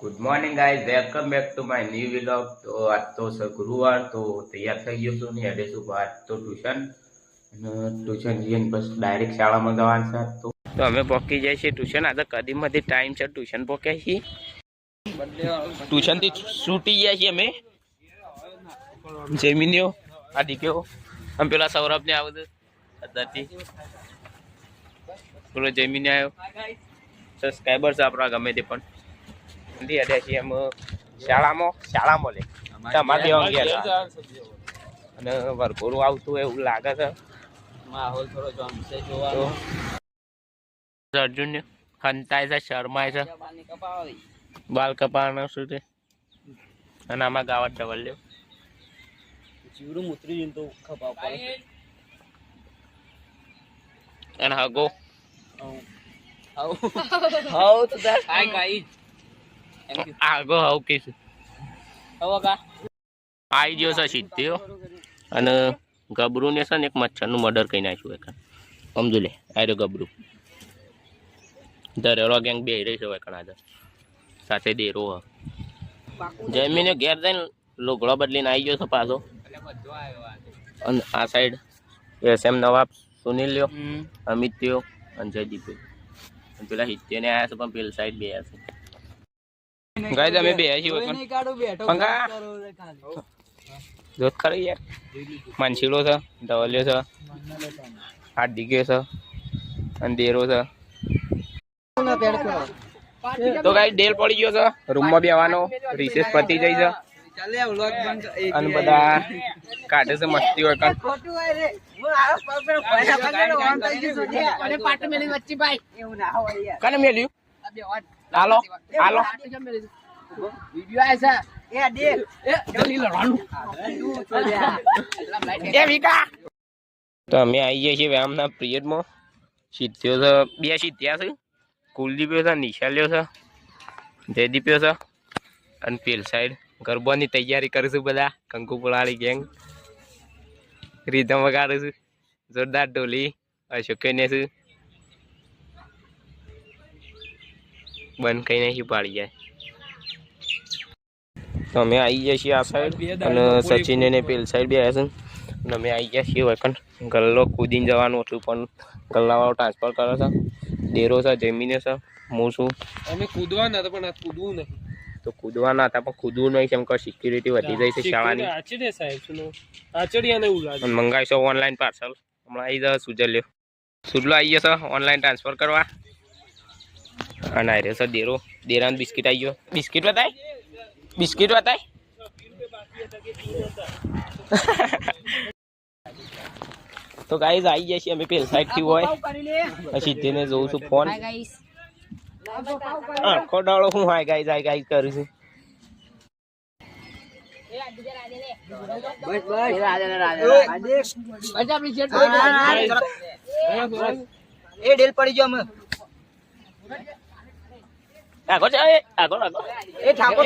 Good morning guys welcome back to my new vlog તો આજ તો છે ગુરુવાર, તો તૈયાર થઈ ગયો છું ને એટલે શું આજ તો ટ્યુશન ટ્યુશન જઈને પછી ડાયરેક્ટ શાળામાં જવાનું છે. તો તો અમે પહોંચી જાય છીએ ટ્યુશન આજે કદીમાંથી ટાઈમ છે ટ્યુશન પહોંચ્યા છીએ. ટ્યુશનથી છૂટી ગયા છીએ અમે. જમીન્યો આ દીકરો અમે પેલા સૌરભને આવું હતું અત્યારથી પેલો જમીને આવ્યો. સબસ્ક્રાઈબર છે આપણા ગમે તે પણ. અડ્યા છીએ એમ શાળામાં શાળામાં લે. તમારે દેવા ગયા અને વરઘોડું આવતું હોય એવું લાગે છે. માહોલ થોડો જમશે જોવાનો. અર્જુન ખંતાય છે શરમાય છે. બાલ કપાવાનો શું છે? અને આમાં ગાવા ડબલ લ્યો જીવડું ઉતરી જઈને તો ખપાવ પડે. અને હગો. હાઉ તો that હાય આગો હવ કીધું હવે કા આવી ગયો છે સીધ્યો અને ગબરું ને છે ને એક મચ્છરનું મર્ડર કરી નાખ્યું એક. સમજુ લે આયરો ગબરું. ધરેલો ગેંગ બે રહી છે એકણ આજે સાથે દેરો હ જમીને ઘેર જઈને લુગડો બદલીને આવી ગયો છે પાછો. આવ્યો અને આ side S M Nawab Sunil લ્યો અમિત અને જયદીપ પેલા હિત્યો ને આયા છે પણ પેલ સાઈડ બે છે. ગાય તમે બે. નહીં બેઠો પંખા. કરો. જોત ખરી યાર. માનસીડો છે ધવલ્યો છે હાર્દિક્યો છે અંધેરો છે. તો ગાઈસ ડેલ પડી ગયો છે રૂમમાં બેવાનો રિસેસ પતી જાય છે. કર. અને બધા કાઢે છે મસ્તી હોય કાઢ ખોટું હોય રે. હું આવો પગ પર પૈસા પકડે ઓન થઈ ગયું છે અને પાટ મેલી વચ્ચે ભાઈ. એવું ના હોય યાર. કને મેલ્યું આ બે ઓન. Hello hello. વિડિયો આય છે. એ દેખ એ જલ્દી લડવાનું એ વિકા. તો અમે આવી જઈએ છીએ વ્યાયામના પિરિયડમાં. સિદ્ધ્યો છે બે સિદ્ધ્યા છે. કુલદીપ્યો છે નિશાલ્યો છે જયદીપ્યો છે અને પેલ સાઈડ ગરબાની તૈયારી કરીશું બધા. કંકુપુળાળી ગેંગ રીધમ વગાડીશું જોરદાર ઢોલી અશોકને છે. બંધ કરી નહીં પાડી જાય. તો અમે આવી જઈએ છીએ આ સાઈડ અને સચિન અને પેલ સાઈડ બે આવ્યા છે અને અમે આવી ગયા છીએ વૈકન ગલ્લો કૂદીને જવાનું હતું પણ ગલ્લાવાળો ટ્રાન્સફર કરે છે. ડેરો છે જમીને છે હું છું. અમે કૂદવાના હતા પણ આ કૂદવું નહીં તો કૂદવાના હતા પણ કૂદવું નહીં કેમ કે સિક્યુરિટી વધી જાય છે શાળાની. આચડે સાહેબ સુનો આચડિયાને એવું લાગે. મંગાવીશું ઓનલાઈન પાર્સલ હમણાં આવી જશે સુજલ્યો. લ્યો સુડલો આવી જશે ઓનલાઈન ટ્રાન્સફર કરવા. અને આવી રહ્યો છે દેરો દેરાન બિસ્કિટ આવી ગયો. બિસ્કિટ બતાય? બિસ્કિટ બતાય? તો ગાઈઝ આવી ગયા છીએ અમે પેલ સાઈડથી હોય. પછી તેને જોઉં છું ફોન આખો દાડો હું હાય ગાઈઝ હાય ગાઈઝ કરું છું. બસ બસ. રાજા રાજા બસ. આપણી શેઠ એ ડેલ પડી ગયો અમે. આગળ જાય આગળ આગળ. એ ઠાકોર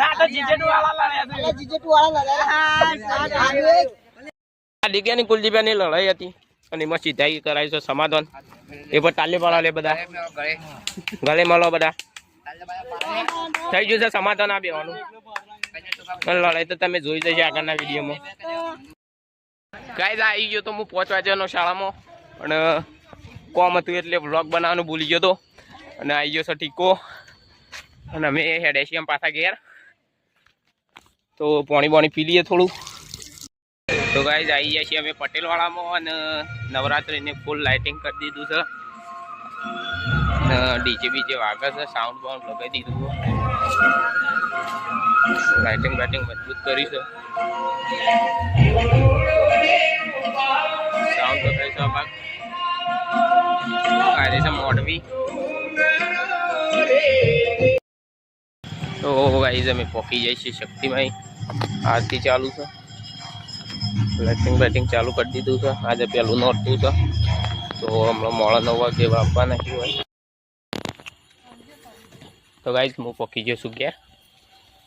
ના તો જીજેનું વાળા લડ્યા છે. જીજે તું વાળા આ ડીગ્યાની કુલદીપની લડાઈ હતી અને એમાં સીધાઈ કરાવી છે સમાધાન. એ પણ તાલી પાડો લે બધા. ગળે મળો બધા. થઈ ગયું છે સમાધાન આ બેવાનું. લડાઈ તો તમે જોઈ જશે આગળના વિડીયોમાં. ગાઈઝ આવી ગયો તો હું પહોંચવા જવાનો શાળામાં. અને કોમ હતું એટલે વ્લોગ બનાવવાનું ભૂલી ગયો તો. અને આવી ગયો છે ટીકો અને અમે હેડ છીએ પાછા ઘેર. તો પાણી પાણી પી લઈએ થોડું. તો ગાઈઝ આવી ગયા છીએ અમે પટેલવાળામાં અને નવરાત્રિને ફૂલ લાઇટિંગ કરી દીધું છે. અને ડીજે બીજે વાગે છે સાઉન્ડ બાઉન્ડ લગાવી દીધું લાઇટિંગ બાઇટિંગ મજબૂત કરી છે. ગાઈઝ અમે પોકી જઈએ છીએ શક્તિમાં આરતી ચાલુ છે. લાઇટિંગ બેટિંગ ચાલુ કરી દીધું છે. આજે પહેલું નોરતું છે. તો હમણાં મોડા નવ વાગે આપવા નહીં હોય તો ગાઈઝ હું પોકી ગયો છું ગયા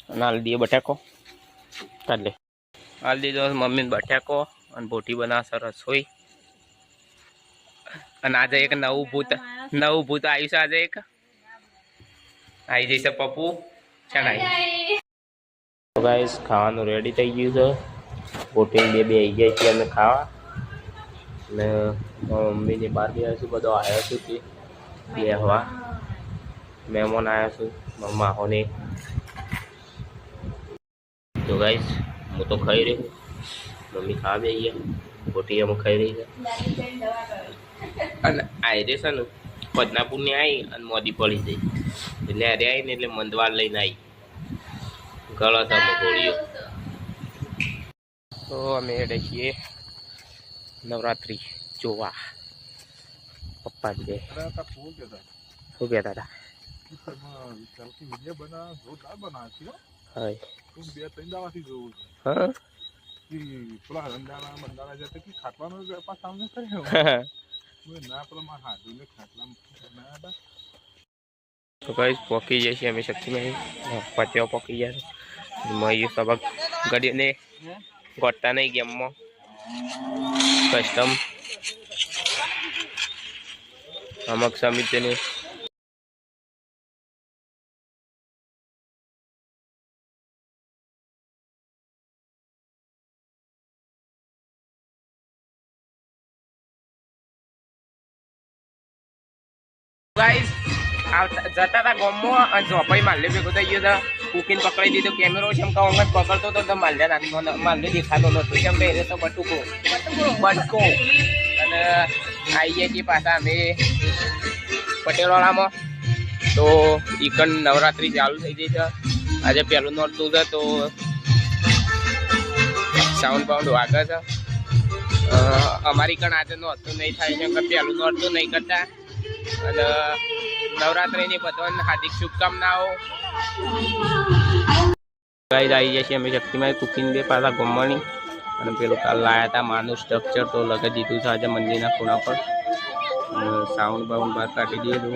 અને હાલ દઈએ બટાકો. કાલે હાલ દીધો મમ્મીને બટાકો અને બોટી બનાવશે રસોઈ. અને આજે એક નવું ભૂત નવું ભૂત આવ્યું છે આજે એક. આવી જઈશ પપ્પુ. છે તો ગાઈસ ખાવાનું રેડી થઈ ગયું છે. બોટિંગ બે બે આવી ગયા છીએ અમે ખાવા. ને મમ્મીની બહાર બી આવ્યો છું, બધો આવ્યો છું તે બેહવા. મહેમાન આવ્યા છું, મમ્મા હોને. તો ગાઈસ હું તો ખાઈ રહ્યો મમ્મી ખાવા બે ગયા. પોટી અમે ખાઈ રહી છે. અને આયરે છે ને બદનાપુરની આવી અને મોદી પડી જઈ એટલે અરે આવીને એટલે મંદવાર લઈને આવી ગળો અમે ગોળીઓ. તો અમે હેડે છીએ નવરાત્રિ જોવા. પપ્પા જે શું કહેતા હતા હાય. હા તો કઈ પોકી જાય છે અમે શક્તિમાં પત્યો પોકી જાય મયું સબક. ગડીને ગોટતા નહીં ગેમમાં. કસ્ટમ. અમક સમિતિની ગાઈસ જતા હતા ગોમમાં ઝોપાઈ માલ્લે ભેગો થઈ ગયો હતા કુકીને પકડી દીધો. કેમેરો છે એમ કહું અમે પકડતો હતો તો માલ્લે નાખતો માલ્લે દેખાતો નહોતો. કેમ કે એ તો બટુકો. બટકો. અને આવી ગયા છીએ પાછા અમે પટેલવાળામાં તો ઈકન નવરાત્રી ચાલુ થઈ ગઈ છે. આજે પહેલું નોરતું છે તો સાઉન્ડ બાઉન્ડ વાગે છે. અમારી કણ આજે નોરતું નહીં થાય, કેમ કે પહેલું નોરતું નહીં કરતા. અને નવરાત્રિની બધાને હાર્દિક શુભકામનાઓ. ગાઈડ આવી જાય છે અમે શક્તિમાં કુકિંગ બે પાછા ગમવાની. અને પેલું કાલ લાયા હતા માનું સ્ટ્રક્ચર તો લગાવી દીધું છે આજે મંદિરના ખૂણા પર. સાઉન્ડ બાઉન્ડ બહાર કાઢી દીધું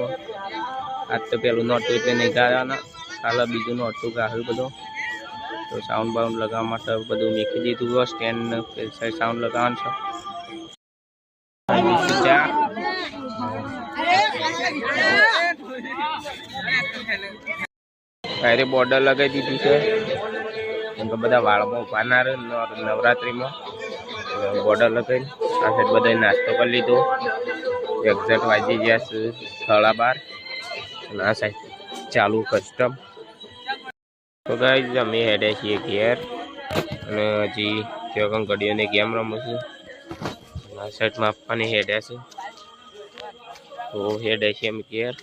આજ તો પેલું નહોતું એટલે નહીં ગાવાના. કાલે બીજું નહોતું ગાયું બધું. તો સાઉન્ડ બાઉન્ડ લગાવવા માટે બધું મેકી દીધું સ્ટેન્ડ સાઉન્ડ લગાવવાનું છે. અરે બોર્ડર લગાવી દીધી છે. એમ તો બધા વાળમાં ઊભા ના રહે નવરાત્રિમાં. બોર્ડર લગાવી આ સાઈડ બધાએ નાસ્તો કરી લીધો. એક્ઝેક્ટ વાજી ગયા છે સાડા બાર. અને આ સાઈડ ચાલુ કસ્ટમ તો ગાઈ અમે હેડે છીએ ઘેર. અને હજી ત્યાં ઘડીઓને ગેમ રમું છું આ સાઈડમાં આપવાની હેડે છે. તો હેડે છીએ અમે ઘેર.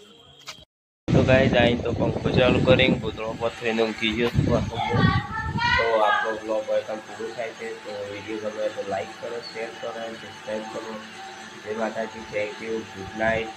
તો ગાઈઝ અહીં તો પંખો ચાલુ કરીને પૂતળો પથરીને ઊંઘી ગયો છું. તો આપણો બ્લોગ તો પૂરું થાય છે, તો વીડિયો ગમે તો લાઈક કરો શેર કરો સબસ્ક્રાઈબ કરો. જય માતાજી થેન્ક યુ ગુડ નાઇટ